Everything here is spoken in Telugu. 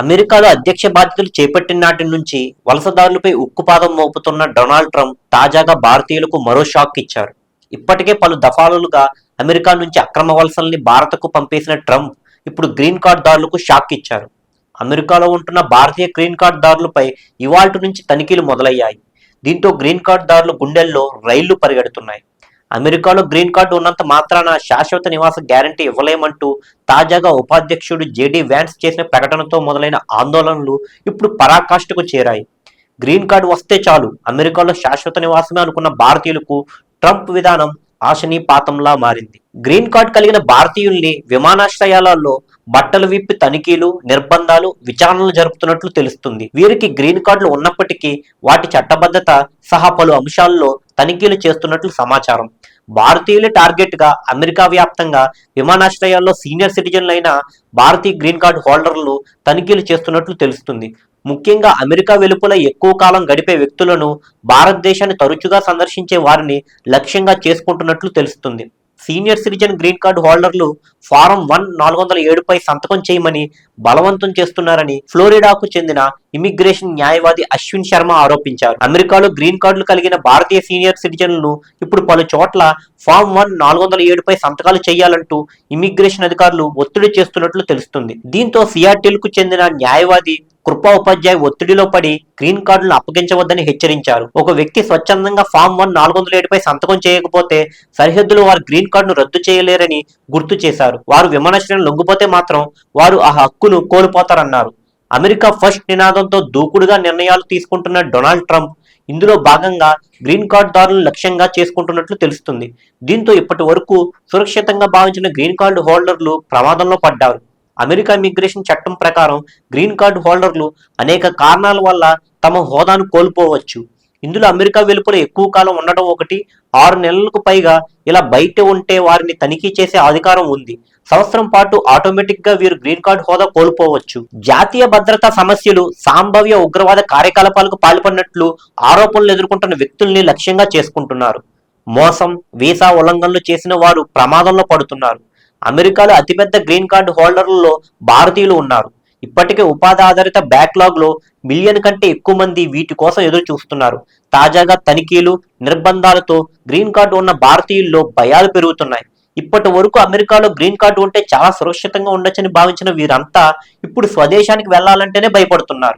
అమెరికాలో అధ్యక్ష బాధ్యతలు చేపట్టిన నాటి నుంచి వలసదారులపై ఉక్కుపాదం మోపుతున్న డొనాల్డ్ ట్రంప్ తాజాగా భారతీయులకు మరో షాక్ ఇచ్చారు. ఇప్పటికే పలు దఫాలుగా అమెరికా నుంచి అక్రమ వలసల్ని భారత్కు పంపేసిన ట్రంప్ ఇప్పుడు గ్రీన్ కార్డ్ దారులకు షాక్ ఇచ్చారు. అమెరికాలో ఉంటున్న భారతీయ గ్రీన్ కార్డ్ దారులపై ఇవాల్టి నుంచి తనిఖీలు మొదలయ్యాయి. దీంతో గ్రీన్ కార్డ్ దారుల గుండెల్లో రైళ్ళు పరిగెడుతున్నాయి. అమెరికాలో గ్రీన్ కార్డు ఉన్నంత మాత్రాన శాశ్వత నివాస గ్యారంటీ ఇవ్వలేమంటూ తాజాగా ఉపాధ్యక్షుడు జేడీ వ్యాన్స్ చేసిన ప్రకటనతో మొదలైన ఆందోళనలు ఇప్పుడు పరాకాష్ఠకు చేరాయి. గ్రీన్ కార్డు వస్తే చాలు. అమెరికాలో శాశ్వత నివాసమే అనుకున్న భారతీయులకు ట్రంప్ విధానం ఆశనీపాతంలా మారింది. గ్రీన్ కార్డ్ కలిగిన భారతీయుల్ని విమానాశ్రయాలలో బట్టలు విప్పి తనిఖీలు నిర్బంధాలు విచారణలు జరుపుతున్నట్లు తెలుస్తుంది. వీరికి గ్రీన్ కార్డులు ఉన్నప్పటికీ వాటి చట్టబద్ధత సహా పలు అంశాల్లో తనిఖీలు చేస్తున్నట్లు సమాచారం. భారతీయులే టార్గెట్గా అమెరికా వ్యాప్తంగా విమానాశ్రయాల్లో సీనియర్ సిటిజన్లైన భారతీయ గ్రీన్ కార్డు హోల్డర్లు తనిఖీలు చేస్తున్నట్లు తెలుస్తుంది. ముఖ్యంగా అమెరికా వెలుపల ఎక్కువ కాలం గడిపే వ్యక్తులను భారతదేశాన్ని తరచుగా సందర్శించే వారిని లక్ష్యంగా చేసుకుంటున్నట్లు తెలుస్తుంది. సీనియర్ సిటిజన్ గ్రీన్ కార్డు హోల్డర్లు ఫారం వన్ నాలుగు వందల ఏడుపై సంతకం చేయమని బలవంతం చేస్తున్నారని ఫ్లోరిడాకు చెందిన ఇమిగ్రేషన్ న్యాయవాది అశ్విన్ శర్మ ఆరోపించారు. అమెరికాలో గ్రీన్ కార్డులు కలిగిన భారతీయ సీనియర్ సిటిజన్లను ఇప్పుడు పలు చోట్ల ఫామ్ వన్ నాలుగు వందల ఏడుపై సంతకాలు చేయాలంటూ ఇమిగ్రేషన్ అధికారులు ఒత్తిడి చేస్తున్నట్లు తెలుస్తుంది. దీంతో సియాటిల్కు చెందిన న్యాయవాది కృపా ఉపాధ్యాయ ఒత్తిడిలో పడి గ్రీన్ కార్డులను అప్పగించవద్దని హెచ్చరించారు. ఒక వ్యక్తి స్వచ్ఛందంగా ఫామ్ వన్ నాలుగు వందల ఏడుపై సంతకం చేయకపోతే సరిహద్దులు వారు గ్రీన్ కార్డును రద్దు చేయలేరని గుర్తు చేశారు. వారు విమానాశ్రయం లొంగిపోతే మాత్రం వారు ఆ హక్కును కోల్పోతారన్నారు. అమెరికా ఫస్ట్ నినాదంతో దూకుడుగా నిర్ణయాలు తీసుకుంటున్న డొనాల్డ్ ట్రంప్ ఇందులో భాగంగా గ్రీన్ కార్డ్ దారులను లక్ష్యంగా చేసుకుంటున్నట్లు తెలుస్తుంది. దీంతో ఇప్పటి వరకు సురక్షితంగా భావించిన గ్రీన్ కార్డు హోల్డర్లు ప్రమాదంలో పడ్డారు. అమెరికా ఇమిగ్రేషన్ చట్టం ప్రకారం గ్రీన్ కార్డు హోల్డర్లు అనేక కారణాల వల్ల తమ హోదాను కోల్పోవచ్చు. ఇందులో అమెరికా వెలుపల ఎక్కువ కాలం ఉండడం ఒకటి ఆరు నెలలకు పైగా ఇలా బయట ఉంటే వారిని తనిఖీ చేసే అధికారం ఉంది. సంవత్సరం పాటు ఆటోమేటిక్గా వీరు గ్రీన్ కార్డు హోదా కోల్పోవచ్చు. జాతీయ భద్రతా సమస్యలు సంభావ్య ఉగ్రవాద కార్యకలాపాలకు పాల్పడినట్లు ఆరోపణలు ఎదుర్కొంటున్న వ్యక్తుల్ని లక్ష్యంగా చేసుకుంటున్నారు. మోసం వీసా ఉల్లంఘనలు చేసిన వారు ప్రమాదంలో పడుతున్నారు. అమెరికాలో అతిపెద్ద గ్రీన్ కార్డు హోల్డర్లలో భారతీయులు ఉన్నారు. ఇప్పటికే ఉపాధి ఆధారిత బ్యాక్లాగ్లో మిలియన్ కంటే ఎక్కువ మంది వీటి కోసం ఎదురు చూస్తున్నారు తాజాగా తనిఖీలు నిర్బంధాలతో గ్రీన్ కార్డు ఉన్న భారతీయుల్లో భయాలు పెరుగుతున్నాయి. ఇప్పటి వరకు అమెరికాలో గ్రీన్ కార్డు ఉంటే చాలా సురక్షితంగా ఉండొచ్చని భావించిన వీరంతా ఇప్పుడు స్వదేశానికి వెళ్ళాలంటేనే భయపడుతున్నారు.